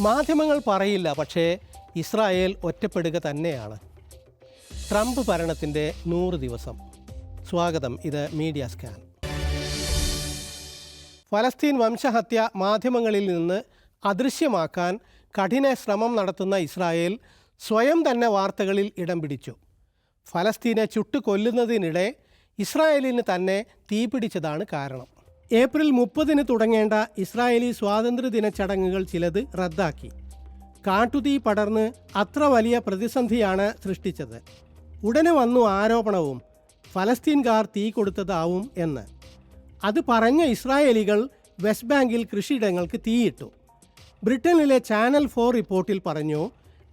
മാധ്യമങ്ങൾ പറയില്ല പക്ഷേ ഇസ്രായേൽ ഒറ്റപ്പെടുക തന്നെയാണ്. ട്രംപ് ഭരണത്തിന്റെ നൂറ് ദിവസം. സ്വാഗതം ഇത് മീഡിയ സ്കാൻ. ഫലസ്തീൻ വംശഹത്യ മാധ്യമങ്ങളിൽ നിന്ന് അദൃശ്യമാക്കാൻ കഠിന ശ്രമം നടത്തുന്ന ഇസ്രായേൽ സ്വയം തന്നെ വാർത്തകളിൽ ഇടം പിടിച്ചു. ഫലസ്തീനെ ചുട്ടുകൊല്ലുന്നതിനിടെ ഇസ്രായേലിന് തന്നെ തീപിടിച്ചതാണ് കാരണം. ഏപ്രിൽ മുപ്പതിന് തുടങ്ങേണ്ട ഇസ്രായേലി സ്വാതന്ത്ര്യദിന ചടങ്ങുകൾ ചിലത് റദ്ദാക്കി. കാട്ടുതീ പടർന്ന് അത്ര വലിയ പ്രതിസന്ധിയാണ് സൃഷ്ടിച്ചത്. ഉടനെ വന്നു ആരോപണവും ഫലസ്തീൻകാർ തീ കൊടുത്തതാവും എന്ന്. അത് പറഞ്ഞ ഇസ്രായേലികൾ വെസ്റ്റ് ബാങ്കിൽ കൃഷിയിടങ്ങൾക്ക് തീയിട്ടു. ബ്രിട്ടനിലെ ചാനൽ ഫോർ റിപ്പോർട്ടിൽ പറഞ്ഞു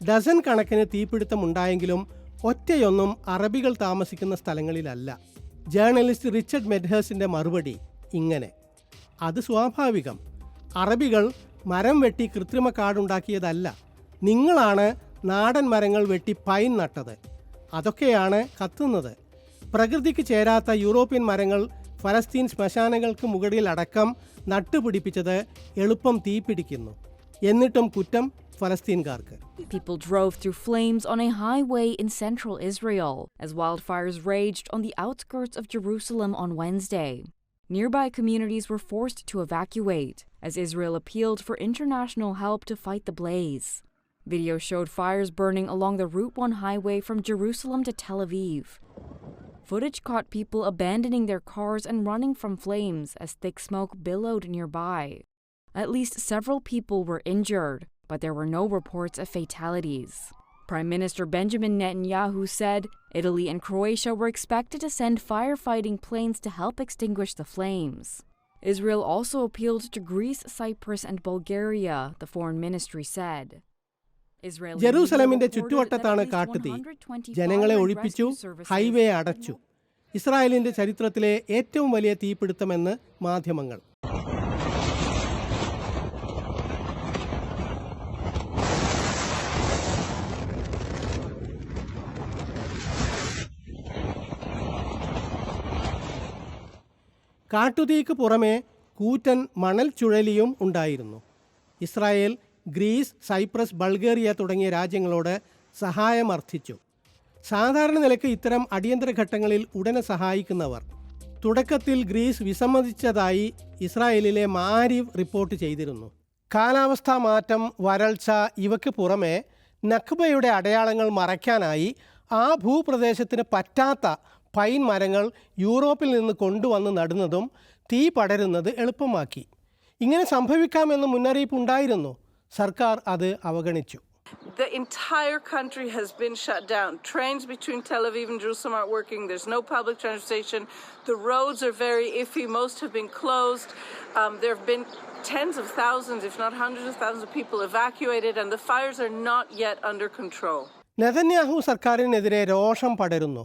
ഡസൻ കണക്കിന് തീപിടുത്തമുണ്ടായെങ്കിലും ഒറ്റയൊന്നും അറബികൾ താമസിക്കുന്ന സ്ഥലങ്ങളിലല്ല. ജേർണലിസ്റ്റ് റിച്ചർഡ് മെഡ്ഹേഴ്സിന്റെ മറുപടി ഇങ്ങനെ. അത് സ്വാഭാവികം. അറബികൾ മരം വെട്ടി കൃത്രിമ കാടുണ്ടാക്കിയതല്ല. നിങ്ങളാണ് നാടൻ മരങ്ങൾ വെട്ടി പൈൻ നട്ടത്. അതൊക്കെയാണ് കത്തുന്നത്. പ്രകൃതിക്ക് ചേരാത്ത യൂറോപ്യൻ മരങ്ങൾ ഫലസ്തീൻ ശ്മശാനങ്ങൾക്ക് മുകളിൽ അടക്കം നട്ടുപിടിപ്പിച്ചത് എളുപ്പം തീപിടിക്കുന്നു. എന്നിട്ടും കുറ്റം ഫലസ്തീൻകാർക്ക്. People drove through flames on a highway in central Israel as wildfires raged on the outskirts of Jerusalem on Wednesday. Nearby communities were forced to evacuate as Israel appealed for international help to fight the blaze. Video showed fires burning along the Route 1 highway from Jerusalem to Tel Aviv. Footage caught people abandoning their cars and running from flames as thick smoke billowed nearby. At least several people were injured, but there were no reports of fatalities. Prime Minister Benjamin Netanyahu said Italy and Croatia were expected to send firefighting planes to help extinguish the flames. Israel also appealed to Greece, Cyprus, and Bulgaria, the foreign ministry said. ജെറൂസലമിന്റെ ചുറ്റുവട്ടത്താണ് കാട്ടുതീ 120 ജനങ്ങളെ ഒഴിപ്പിച്ചു highway അടച്ചു ഇസ്രായേലിന്റെ ചരിത്രത്തിലെ ഏറ്റവും വലിയ തീപിടുത്തമെന്ന് മാധ്യമങ്ങൾ കാട്ടുതീക്ക് പുറമെ കൂറ്റൻ മണൽ ചുഴലിയും ഉണ്ടായിരുന്നു. ഇസ്രായേൽ ഗ്രീസ് സൈപ്രസ് ബൾഗേറിയ തുടങ്ങിയ രാജ്യങ്ങളോട് സഹായം അർത്ഥിച്ചു സാധാരണ നിലയ്ക്ക് ഇത്തരം അടിയന്തര ഘട്ടങ്ങളിൽ ഉടനെ സഹായിക്കുന്നവർ. തുടക്കത്തിൽ ഗ്രീസ് വിസമ്മതിച്ചതായി ഇസ്രായേലിലെ മാരിവ് റിപ്പോർട്ട് ചെയ്തിരുന്നു. കാലാവസ്ഥാ മാറ്റം വരൾച്ച ഇവയ്ക്ക് പുറമെ നഖ്ബയുടെ അടയാളങ്ങൾ മറയ്ക്കാനായി ആ ഭൂപ്രദേശത്തിന് പറ്റാത്ത പൈൻ മരങ്ങൾ യൂറോപ്പിൽ നിന്ന് കൊണ്ടുവന്ന് നടുന്നതും തീ പടരുന്നത് എളുപ്പമാക്കി ഇങ്ങനെ സംഭവിക്കാമെന്ന് മുന്നറിയിപ്പ് ഉണ്ടായിരുന്നു സർക്കാർ അത് അവഗണിച്ചു The entire country has been shut down. Trains between Tel Aviv and Jerusalem aren't working. There's no public transportation. The roads are very iffy. Most have been closed. Um, there have been tens of thousands, if not hundreds of thousands, of people evacuated, and the fires are not yet under control. Netanyahu സർക്കാരിനെതിരെ രോഷം പടരുന്നു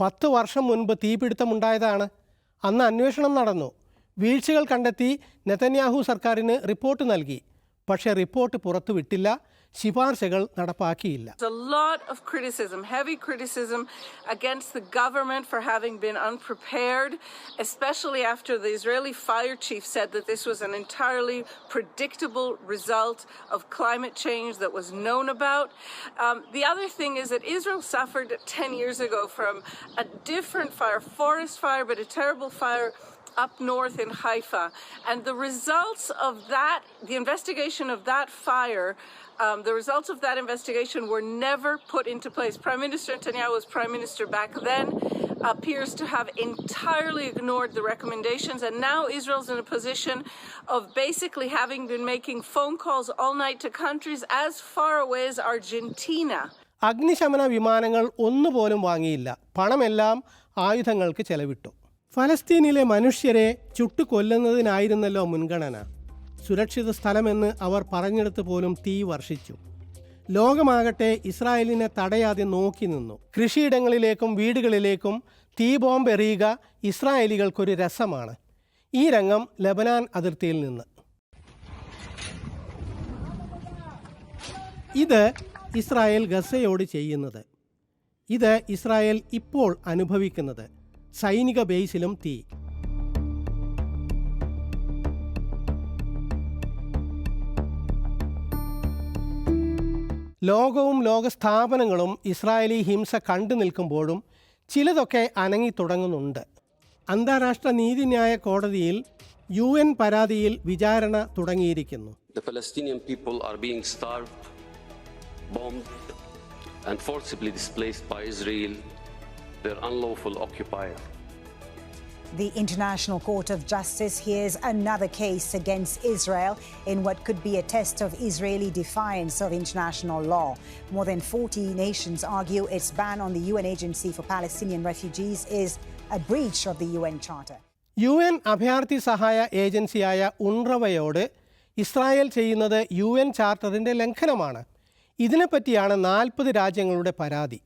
പത്ത് വർഷം മുൻപ് തീപിടുത്തമുണ്ടായതാണ് അന്ന് അന്വേഷണം നടന്നു. വീഴ്ചകൾ കണ്ടെത്തി നെതന്യാഹു സർക്കാരിന് റിപ്പോർട്ട് നൽകി. പക്ഷേ report പുറത്തുവിട്ടില്ല. ശിപാർശകൾ നടപ്പാക്കിയില്ല There's a lot of criticism, heavy criticism against the government for having been unprepared, especially after the Israeli fire chief said that this was an entirely predictable result of climate change that was known about. Um, the other thing is that Israel suffered 10 years ago from a different fire, forest fire, but a terrible fire up north in Haifa. And the results of that, the investigation of that fire, um, the results of that investigation were never put into place. Prime Minister Netanyahu was Prime Minister back then, appears to have entirely ignored the recommendations. And now Israel's in a position of basically having been making phone calls all night to countries as far away as Argentina. അഗ്നിശമന വിമാനങ്ങൾ ഒന്നുപോലും വാങ്ങിയില്ല പണമെല്ലാം ആയുധങ്ങൾക്ക് ചെലവിട്ടു ഫലസ്തീനിലെ മനുഷ്യരെ ചുട്ടുകൊല്ലുന്നതിനായിരുന്നല്ലോ മുൻഗണന. സുരക്ഷിത സ്ഥലമെന്ന് അവർ പറഞ്ഞെടുത്ത് പോലും തീ വർഷിച്ചു. ലോകമാകട്ടെ ഇസ്രായേലിനെ തടയാതെ നോക്കി നിന്നു. കൃഷിയിടങ്ങളിലേക്കും വീടുകളിലേക്കും തീ ബോംബ് എറിയുക ഇസ്രായേലികൾക്കൊരു രസമാണ്. ഈ രംഗം ലബനാൻ അതിർത്തിയിൽ നിന്ന്. ഇത് ഇസ്രായേൽ ഗസയോട് ചെയ്യുന്നത്. ഇത് ഇസ്രായേൽ ഇപ്പോൾ അനുഭവിക്കുന്നത്. സൈനിക ബേസിലും തീ. ലോകവും ലോകസ്ഥാപനങ്ങളും ഇസ്രായേലി ഹിംസ കണ്ടു നിൽക്കുമ്പോഴും ചിലതൊക്കെ അനങ്ങി തുടങ്ങുന്നുണ്ട്. അന്താരാഷ്ട്ര നീതിന്യായ കോടതിയിൽ യു എൻ പരാതിയിൽ വിചാരണ തുടങ്ങിയിരിക്കുന്നു. And forcibly displaced by Israel, their unlawful occupier. The International Court of Justice hears another case against Israel in what could be a test of Israeli defiance of international law. More than 40 nations argue its ban on the UN Agency for Palestinian Refugees is a breach of the UN Charter. U N അഭയാർത്ഥി സഹായ ഏജൻസിയായ ഉൺറവയോട് Israel ചെയ്യുന്നത് U N ചാർട്ടറിന്റെ ലംഘനമാണ് ഇതിനെപ്പറ്റിയാണ് നാൽപ്പത് രാജ്യങ്ങളുടെ പരാതി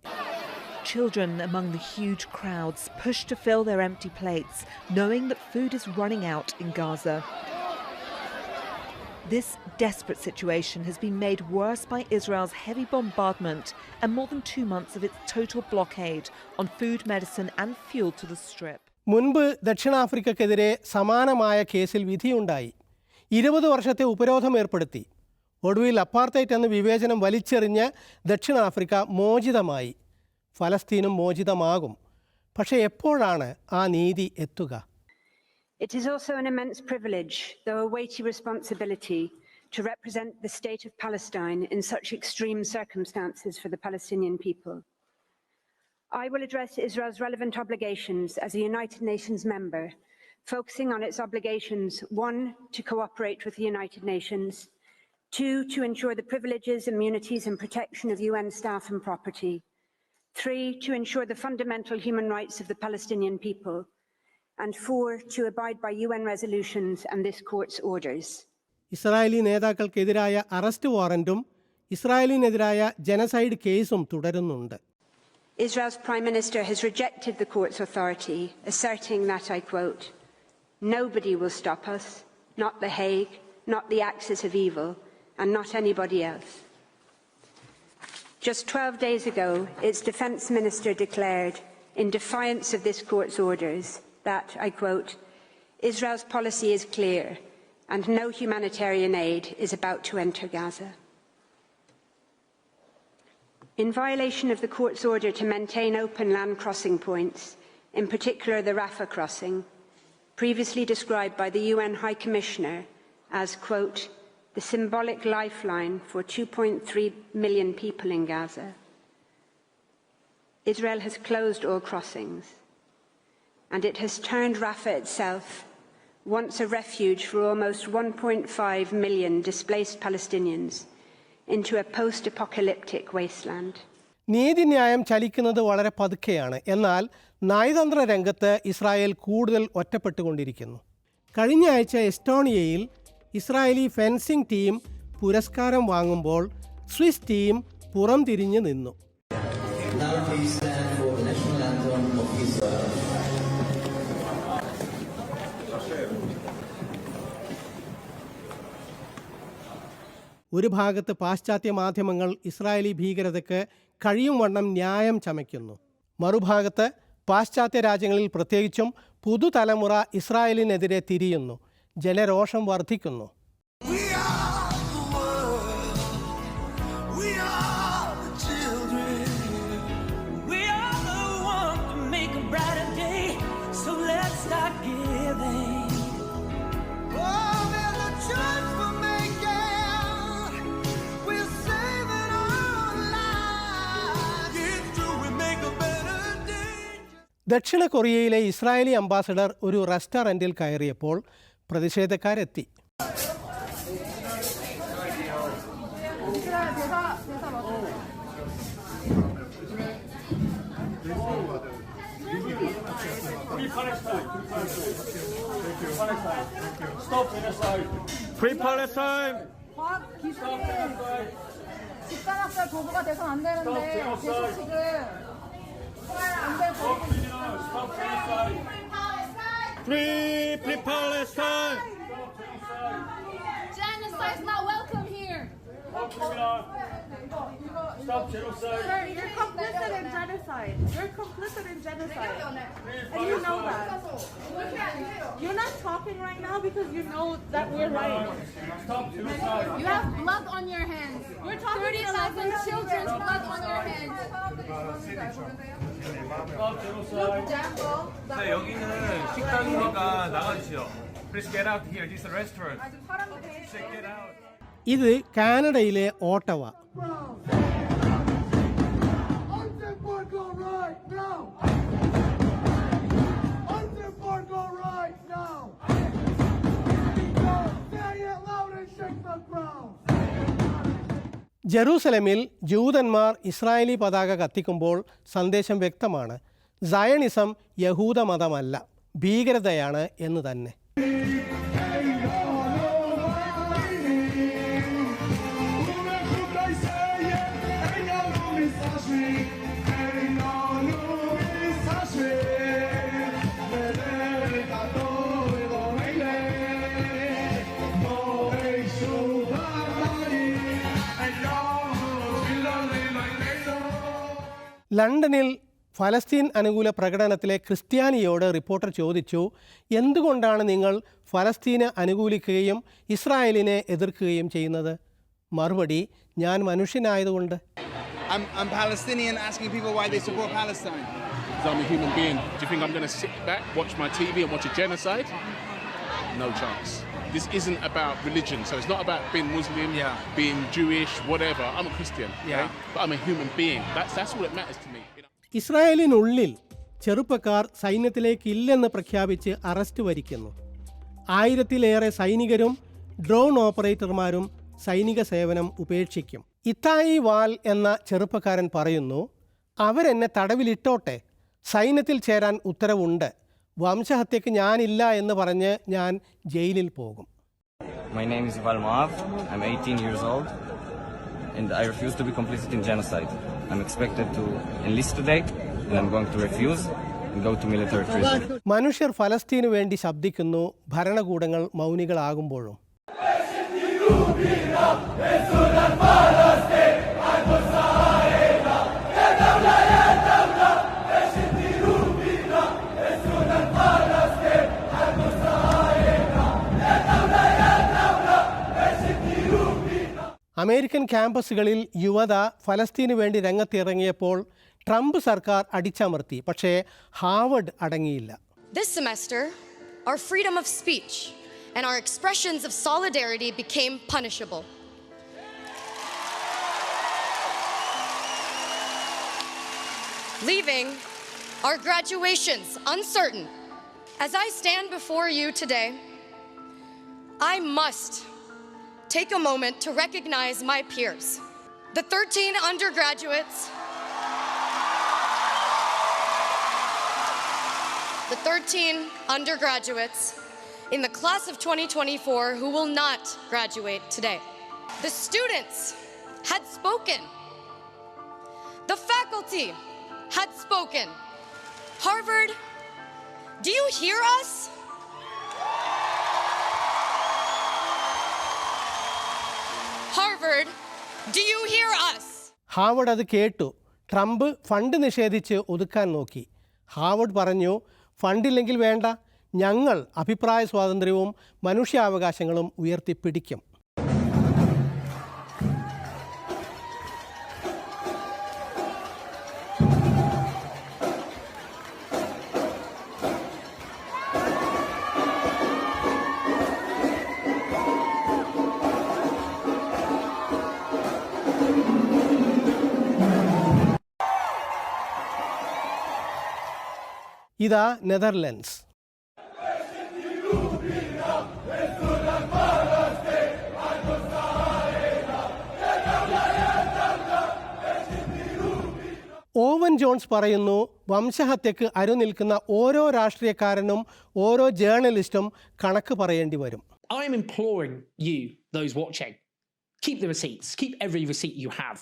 Children among the huge crowds push to fill their empty plates, knowing that food is running out in Gaza. This desperate situation has been made worse by Israel's heavy bombardment and more than two months of its total blockade on food, medicine, and fuel to the strip. മുൻപ് ദക്ഷിണാഫ്രിക്കയ്ക്കെതിരെ സമാനമായ കേസിൽ വിധിയുണ്ടായി ഇരുപത് വർഷത്തെ ഉപരോധം ഏർപ്പെടുത്തി ഒടുവിൽ അപ്പാർത്തൈറ്റ് എന്ന വിവേചനം വലിച്ചെറിഞ്ഞ് ദക്ഷിണാഫ്രിക്ക മോചിതമായി ഫലസ്തീനും മോചിതമാകും പക്ഷേ എപ്പോഴാണ് ആ നീതി എത്തുക It is also an immense privilege, though a weighty responsibility, to represent the state of Palestine in such extreme circumstances for the Palestinian people. I will address Israel's relevant obligations as a United Nations member, focusing on its obligations one, to cooperate with the United Nations, two, to ensure the privileges, immunities, and protection of UN staff and property, three, to ensure the fundamental human rights of the Palestinian people and four, to abide by UN resolutions and this court's orders. Israeli നേതാക്കൾക്കെതിരായ arrest വാറന്റും ഇസ്രായേലിനെതിരായ genocide കേസും തുടരുന്നുണ്ട് Israel's Prime Minister has rejected the court's authority, asserting that, I quote, nobody will stop us, not The Hague, not the axis of evil, and not anybody else. Just 12 days ago, its defense minister declared, in defiance of this court's orders, that, I quote, Israel's policy is clear and no humanitarian aid is about to enter Gaza. In violation of the court's order to maintain open land crossing points, in particular the Rafah crossing, previously described by the UN High Commissioner as, quote, the symbolic lifeline for 2.3 million people in Gaza, Israel has closed all crossings, and it has turned Rafah itself, once a refuge for almost 1.5 million displaced Palestinians, into a post apocalyptic wasteland. നീതിന്യായം ചലിക്കുന്നത് വളരെ പതുക്കെയാണ് എന്നാൽ നയതന്ത്ര രംഗത്ത് Israel കൂടുതൽ ഒറ്റപ്പെട്ടുകൊണ്ടിരിക്കുന്നു കഴിഞ്ഞ ആഴ്ച എസ്റ്റോണിയയിൽ Israeli fencing team പുരസ്കാരം വാങ്ങുമ്പോൾ Swiss team പുറം തിരിഞ്ഞു നിന്നു. ഒരു ഭാഗത്ത് പാശ്ചാത്യ മാധ്യമങ്ങൾ ഇസ്രായേലി ഭീകരതയ്ക്ക് കഴിയും വണ്ണം ന്യായം ചമയ്ക്കുന്നു മറുഭാഗത്ത് പാശ്ചാത്യ രാജ്യങ്ങളിൽ പ്രത്യേകിച്ചും പുതുതലമുറ ഇസ്രായേലിനെതിരെ തിരിയുന്നു ജലരോഷം വർദ്ധിക്കുന്നു ദക്ഷിണ കൊറിയയിലെ ഇസ്രായേലി അംബാസഡർ ഒരു റെസ്റ്റോറന്റിൽ കയറിയപ്പോൾ children. We are the ones to make a brighter day. So let's start giving. Oh, there's a choice we're making. We're saving our lives. It's true, we make a better day. ദക്ഷിണ കൊറിയയിലെ Israeli ambassador ഒരു റെസ്റ്റോറൻറ്റിൽ കയറിയപ്പോൾ പ്രതിഷേധക്കാരെത്തി 집단학살 도구가 돼선 안 되는데 계속 지금 Free, free Palestine! is not welcome here. Sir, you're complicit in genocide. You're complicit in genocide. And you know that. You're not talking right now because you know that we're lying. You have blood on your hands. We're talking 37 children's blood on your hands. 네, 여기는 식당이니까 나가주시오. Please get out here. This is a restaurant. Please get out. ഇത് കാനഡയിലെ Ottawa. ജെറൂസലമിൽ ജൂതന്മാർ Israeli പതാക കത്തിക്കുമ്പോൾ സന്ദേശം വ്യക്തമാണ്. Zionism യഹൂദമതമല്ല ഭീകരതയാണ് എന്ന് തന്നെ. ലണ്ടനിൽ ഫലസ്തീൻ അനുകൂല പ്രകടനത്തിലെ ക്രിസ്ത്യാനിയോട് റിപ്പോർട്ടർ ചോദിച്ചു എന്തുകൊണ്ടാണ് നിങ്ങൾ ഫലസ്തീനെ അനുകൂലിക്കുകയും ഇസ്രായേലിനെ എതിർക്കുകയും ചെയ്യുന്നത് മറുപടി ഞാൻ മനുഷ്യനായതുകൊണ്ട് I'm, I'm Palestinian asking people why they support Palestine. Because I'm a human being. Do you think I'm going to sit back, watch my TV, and watch a genocide? No chance. This isn't about religion, so it's not about being Muslim, yeah. being Jewish, whatever. I'm a Christian, Yeah. right? but I'm a human being. That's that's all that matters to me. ഇസ്രായേലിനുള്ളിൽ ചെറുപ്പക്കാർ സൈന്യത്തിലേക്ക് ഇല്ലെന്ന് പ്രഖ്യാപിച്ച് arrest വരിക്കുന്നു ആയിരത്തിലേറെ സൈനികരും drone ഓപ്പറേറ്റർമാരും സൈനിക സേവനം ഉപേക്ഷിക്കും ഇത്തായി വാൽ എന്ന ചെറുപ്പക്കാരൻ പറയുന്നു അവരെന്നെ തടവിലിട്ടോട്ടെ സൈന്യത്തിൽ ചേരാൻ ഉത്തരവുണ്ട് വംശഹത്യക്ക് ഞാനില്ല എന്ന് പറഞ്ഞ് ഞാൻ ജയിലിൽ പോകും My name is Ival Maav. I'm 18 years old, and I refuse to be complicit in genocide. I'm expected to enlist today, and I'm going to refuse and go to military prison. മനുഷ്യർ ഫലസ്തീനു വേണ്ടി ശബ്ദിക്കുന്നു ഭരണകൂടങ്ങൾ മൗനികളാകുമ്പോഴും American ക്യാമ്പസുകളിൽ യുവത ഫലസ്തീനു വേണ്ടി രംഗത്തിറങ്ങിയപ്പോൾ Trump സർക്കാർ അടിച്ചമർത്തി പക്ഷേ Harvard അടങ്ങിയില്ല This semester, our freedom of speech and our expressions of solidarity became punishable. Leaving our graduations uncertain. As I stand before you today, I must take a moment to recognize my peers. The 13 undergraduates the 13 undergraduates in the class of 2024 who will not graduate today. The students had spoken. The faculty had spoken. Harvard, do you hear us? Harvard, do you hear us Harvard അത് കേട്ടു. Trump fund നിഷേധിച്ച് ഒതുക്കാൻ നോക്കി. Harvard പറഞ്ഞു ഫണ്ടില്ലെങ്കിൽ വേണ്ട. ഞങ്ങൾ അഭിപ്രായ സ്വാതന്ത്ര്യവും മനുഷ്യാവകാശങ്ങളും ഉയർത്തിപ്പിടിക്കും. ഇതാ നെതർലൻഡ്സ്. ഓവൻ ജോൺസ് പറയുന്നു വംശഹത്യക്ക് അരുനിൽക്കുന്ന ഓരോ രാഷ്ട്രീയക്കാരനും ഓരോ ജേർണലിസ്റ്റും കണക്ക് പറയേണ്ടി വരും. I'm employing you those watching keep the receipts keep every receipt you have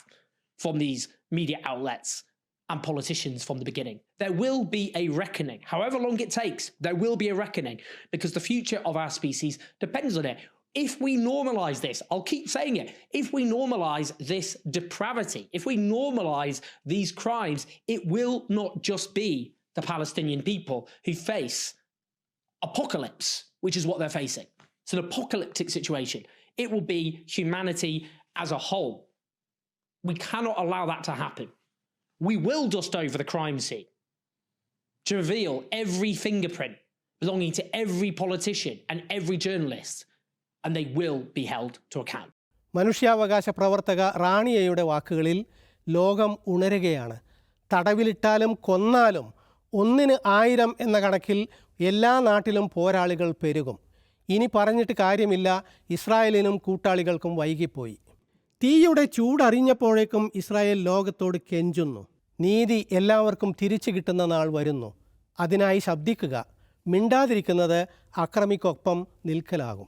from these media outlets and politicians from the beginning. There will be a reckoning. However long it takes, there will be a reckoning because the future of our species depends on it. If we normalize this, I'll keep saying it, if we normalize this depravity, if we normalize these crimes, it will not just be the Palestinian people who face apocalypse, which is what they're facing. It's an apocalyptic situation. It will be humanity as a whole. We cannot allow that to happen. We will dust over the crime scene to reveal every fingerprint belonging to every politician and every journalist, and they will be held to account. മനുഷ്യാവകാശ പ്രവർത്തക റാണിയയുടെ വാക്കുകളിൽ ലോകം ഉണരുകയാണ് തടവിലിട്ടാലും കൊന്നാലും ഒന്നിന് ആയിരം എന്ന കണക്കിൽ എല്ലാ നാട്ടിലും പോരാളികൾ പെരുകും ഇനി പറഞ്ഞിട്ട് കാര്യമില്ല ഇസ്രായേലിനും കൂട്ടാളികൾക്കും വൈകിപ്പോയി തീയുടെ ചൂടറിഞ്ഞപ്പോഴേക്കും ഇസ്രായേൽ ലോകത്തോട് കെഞ്ചുന്നു. നീതി എല്ലാവർക്കും തിരിച്ചു കിട്ടുന്ന നാൾ വരുന്നു. അതിനായി ശബ്ദിക്കുക. മിണ്ടാതിരിക്കുന്നത് അക്രമിക്കൊപ്പം നിൽക്കലാകും.